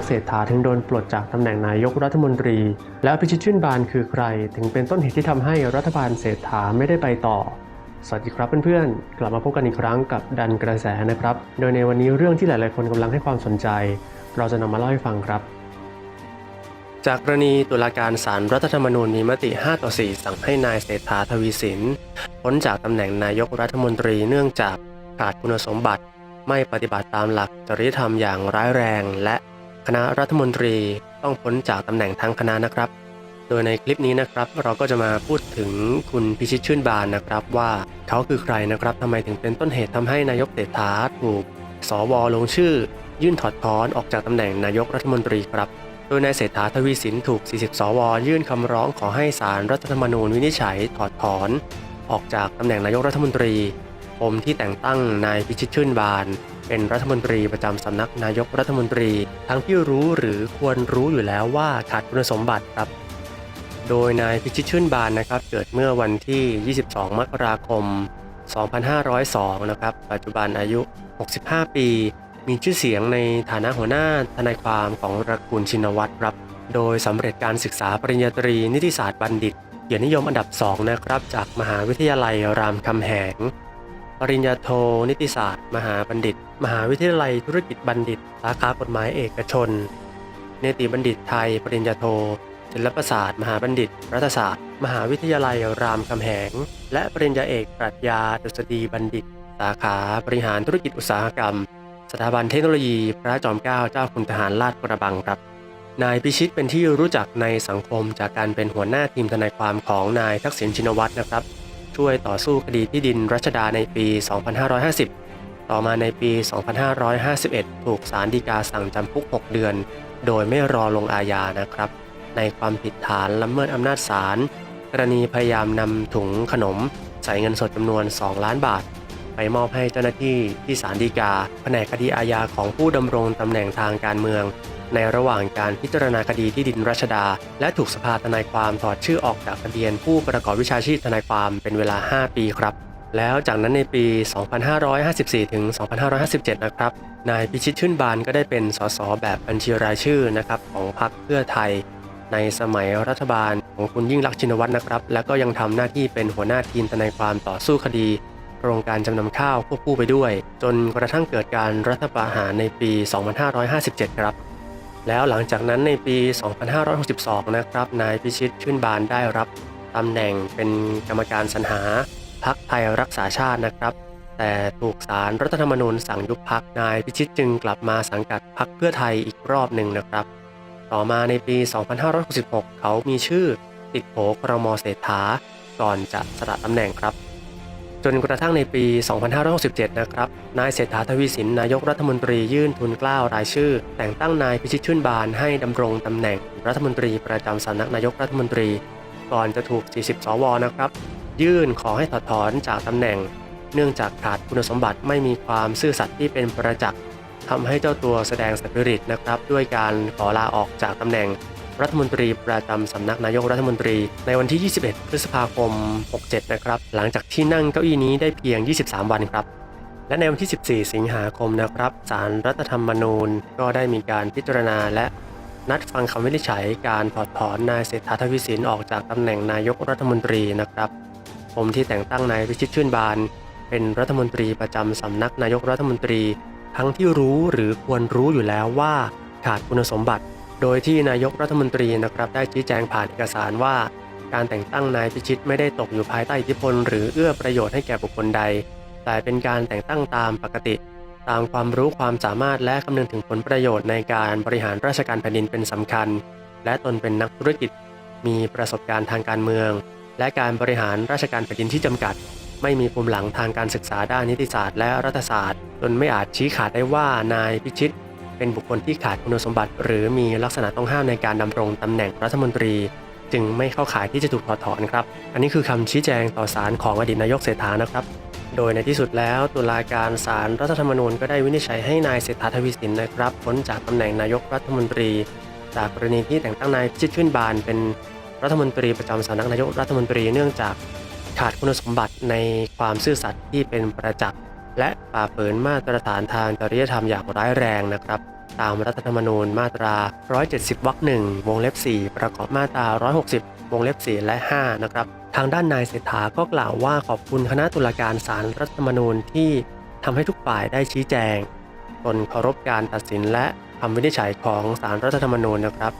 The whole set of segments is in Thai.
กเศรษฐาถึงโดนปลดจากตำแหน่งนายกรัฐมนตรี แล้วพิชิตชื่นบานคือใคร ถึงเป็นต้นเหตุที่ทำให้รัฐบาลเศรษฐาไม่ได้ไปต่อ สวัสดีครับเพื่อนๆ กลับมาพบกันอีกครั้งกับดันกระแสนะครับ โดยในวันนี้เรื่องที่หลายๆคนกำลังให้ความสนใจ เราจะนำมาเล่าให้ฟังครับจากกรณีตุลาการศาลรรัฐธรรมนูญมีมติ 5 ต่อ 4 สั่งให้นายเศรษฐาทวีสินพ้นจากตำแหน่งนายกรัฐมนตรีเนื่องจากขาดคุณสมบัติ ไม่ปฏิบัติตามหลักจริยธรรมอย่างร้ายแรง และ คณะรัฐมนตรีต้องพ้นจากตำแหน่งทั้งคณะนะครับ โดยในคลิปนี้นะครับ เราก็จะมาพูดถึงคุณพิชิตชื่นบานนะครับ ว่าเขาคือใครนะครับทำไมถึงเป็นต้นเหตุทำให้นายกเศรษฐาถูกสวลงชื่อ ยื่นถอดถอนออกจากตำแหน่งนายกรัฐมนตรีครับโดยนายเศรษฐาทวีสินถูก 40 สว ยื่นคำร้องขอให้ศาลรัฐธรรมนูญวินิจฉัยถอดถอน ออกจากตำแหน่งนายกรัฐมนตรีปมที่แต่งตั้งนายพิชิตชื่นบาน เป็นรัฐมนตรีประจำสำนักนายกรัฐมนตรี ทั้งที่รู้หรือควรรู้อยู่แล้วว่าขาดคุณสมบัติครับ โดยนายพิชิตชื่นบานนะครับเกิดเมื่อวันที่ 22 มกราคม 2502 นะครับ ปัจจุบันอายุ 65 ปี มีชื่อเสียงในฐานะหัวหน้าทนายความของระกูลชินวัตรครับ โดยสำเร็จการศึกษาปริญญาตรีนิติศาสตร์บัณฑิตเกียรตินิยมอันดับ 2 นะครับ จากมหาวิทยาลัยรามคำแหง ปริญญาโท นิติศาสตร์ มหาบัณฑิต มหาวิทยาลัยธุรกิจบัณฑิต สาขากฎหมายเอกชน เนติบัณฑิตไทย ปริญญาโท ศิลปศาสตร์ มหาบัณฑิต รัฐศาสตร์ มหาวิทยาลัยรามคำแหง และปริญญาเอกปรัชญาดุษฎีบัณฑิต สาขาบริหารธุรกิจอุตสาหกรรม สถาบันเทคโนโลยี พระจอมเกล้าเจ้าคุณทหารลาดกระบังครับนายพิชิตเป็นที่รู้จักในสังคมจากการเป็นหัวหน้าทีมทนายความของนายทักษิณชินวัตรนะครับ ช่วยต่อสู้คดีที่ดินรัชดาในปี 2550 ต่อมาในปี 2551 ถูกศาลฎีกาสั่งจำคุก 6 เดือน โดยไม่รอลงอาญานะครับ ในความผิดฐานละเมิดอำนาจศาลกรณีพยายามนำถุงขนม ใส่เงินสดจำนวน 2 ล้านบาท ไปมอบให้เจ้าหน้าที่ที่ศาลฎีกา แผนกคดีอาญาของผู้ดำรงตำแหน่งทางการเมือง ในระหว่างการพิจารณาคดีที่ดินรัชดา และถูกสภาทนายความถอดชื่อออกจากทะเบียนผู้ประกอบวิชาชีพทนายความเป็นเวลา 5 ปีครับแล้วจากนั้นในปี 2554 ถึง 2557 นะครับ นายพิชิตชื่นบานก็ได้เป็นสสแบบบัญชีรายชื่อนะครับของพรรคเพื่อไทย ในสมัยรัฐบาลของคุณยิ่งรักษณ์ชินวัตรนะครับ แล้วก็ยังทำหน้าที่เป็นหัวหน้าทีมทนายความต่อสู้คดี โครงการจำนำข้าวควบคู่ไปด้วย จนกระทั่งเกิดการรัฐประหารในปี 2557 ครับ แล้วหลังจากนั้นในปี 2562 นะครับ นายพิชิตชื่นบานได้รับตำแหน่งเป็นกรรมการสรรหาพักไทยรักษาชาตินะครับ แต่ถูกศาลรัฐธรรมนูญสั่งยุบพักนายพิชิตจึงกลับมาสังกัดพักเพื่อไทยอีกรอบหนึ่งนะครับ ต่อมาในปี 2566 เขามีชื่อติดโผครมเศรษฐาก่อนจะสละตำแหน่งครับ จนกระทั่งในปี 2567 นะครับ นายเศรษฐาทวีสิน นายกรัฐมนตรียื่นทุนกล้าวรายชื่อ แต่งตั้งนายพิชิตชื่นบานให้ดำรงตำแหน่งรัฐมนตรีประจำสำนักนายกรัฐมนตรี ก่อนจะถูก 40 สว นะครับ ยื่นขอให้ถอดถอนจากตำแหน่ง เนื่องจากขาดคุณสมบัติไม่มีความซื่อสัตย์ที่เป็นประจักษ์ทำให้เจ้าตัวแสดงสปิริตนะครับ ด้วยการขอลาออกจากตำแหน่ง รัฐมนตรีประจำสำนักนายกรัฐมนตรี ในวันที่ 21 พฤษภาคม 67 นะครับ หลังจากที่นั่งเก้าอี้นี้ได้เพียง 23 วันครับ และในวันที่ 14 สิงหาคมนะครับศาลรรัฐธรรมนูญก็ได้มีการพิจารณาและนัดฟังคำวินิจฉัยการถอดถอนนายเศรษฐาทวีสินออกจากตำแหน่งนายกรัฐมนตรีนะครับ ผมที่แต่งตั้งนายพิชิตชื่นบาน เป็นรัฐมนตรีประจำสำนักนายกรัฐมนตรี ทั้งที่รู้หรือควรรู้อยู่แล้วว่าขาดคุณสมบัติ โดยที่นายกรัฐมนตรีนะครับได้ชี้แจงผ่านเอกสารว่า การแต่งตั้งนายพิชิตไม่ได้ตกอยู่ภายใต้อิทธิพลหรือเอื้อประโยชน์ให้แก่บุคคลใด แต่เป็นการแต่งตั้งตามปกติ ตามความรู้ความสามารถและคำนึงถึงผลประโยชน์ในการบริหารราชการแผ่นดินเป็นสำคัญ และตนเป็นนักธุรกิจ มีประสบการณ์ทางการเมือง และการบริหารราชการแผ่นดินที่จำกัด ไม่มีภูมิหลังทางการศึกษาด้านนิติศาสตร์และรัฐศาสตร์จนไม่อาจชี้ขาดได้ว่านายพิชิต เป็นบุคคลที่ขาดคุณสมบัติ หรือมีลักษณะต้องห้ามในการดำรงตำแหน่งรัฐมนตรี จึงไม่เข้าข่ายที่จะถูกถอดถอนครับ อันนี้คือคำชี้แจงต่อศาลของอดีตนายกเศรษฐานะครับ โดยในที่สุดแล้วตุลาการศาลรัฐธรรมนูญก็ได้วินิจฉัยให้นายเศรษฐาทวีสินนะครับพ้นจากตำแหน่งนายกรัฐมนตรี จากกรณีที่แต่งตั้งนายพิชิตชื่นบานเป็นรัฐมนตรีประจำสำนักนายกรัฐมนตรีเนื่องจากขาดคุณสมบัติในความซื่อสัตย์ที่เป็นประจักษ์ และฝ่าฝืนมาตรฐานทางจริยธรรมอย่างร้ายแรงนะครับ ตามรัฐธรรมนูญมาตรา 170 วรรคหนึ่งวงเล็บ 4 ประกอบมาตรา 160 วงเล็บ 4 และ 5 นะครับ ทางด้านนายเศรษฐาก็กล่าวว่าขอบคุณคณะตุลาการศาลรัฐธรรมนูญที่ทำให้ทุกฝ่ายได้ชี้แจงตนเคารพการตัดสินและคำวินิจฉัยของศาลรัฐธรรมนูญนะครับ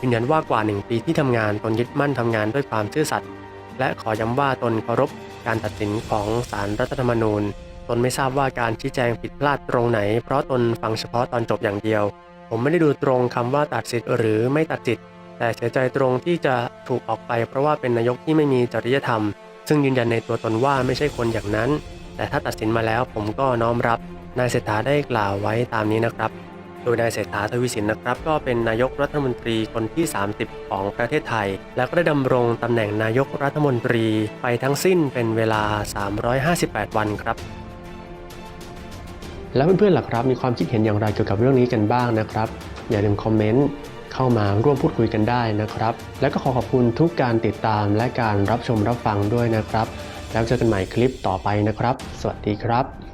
ยืนยันว่ากว่า 1 ปีที่ทำงานตนยึดมั่นทำงานด้วยความซื่อสัตย์และขอย้ำว่าตนเคารพการตัดสินของศาลรัฐธรรมนูญ ตนไม่ทราบว่าการชี้แจงผิดพลาดตรงไหน เพราะตนฟังเฉพาะตอนจบอย่างเดียว ผมไม่ได้ดูตรงคำว่าตัดสิทธิ์หรือไม่ตัดสิทธิ์แต่เสียใจตรงที่จะถูกออกไป เพราะว่าเป็นนายกที่ไม่มีจริยธรรม ซึ่งยืนยันในตัวตนว่าไม่ใช่คนอย่างนั้น แต่ถ้าตัดสินมาแล้วผมก็น้อมรับนายเศรษฐาได้กล่าวไว้ตามนี้นะครับโดยนายเศรษฐาทวีสินนะครับ ก็เป็นนายกรัฐมนตรีคนที่ 30 ของประเทศไทย และก็ได้ดำรงตำแหน่งนายกรัฐมนตรีไปทั้งสิ้นเป็นเวลา 358 วันครับ แล้วเพื่อนๆล่ะครับ มีความคิดเห็นอย่างไรเกี่ยวกับเรื่องนี้กันบ้างนะครับ อย่าลืมคอมเมนต์เข้ามาร่วมพูดคุยกันได้นะครับ และก็ขอขอบคุณทุกการติดตามและการรับชมรับฟังด้วยนะครับ แล้วเจอกันใหม่คลิปต่อไปนะครับ สวัสดีครับ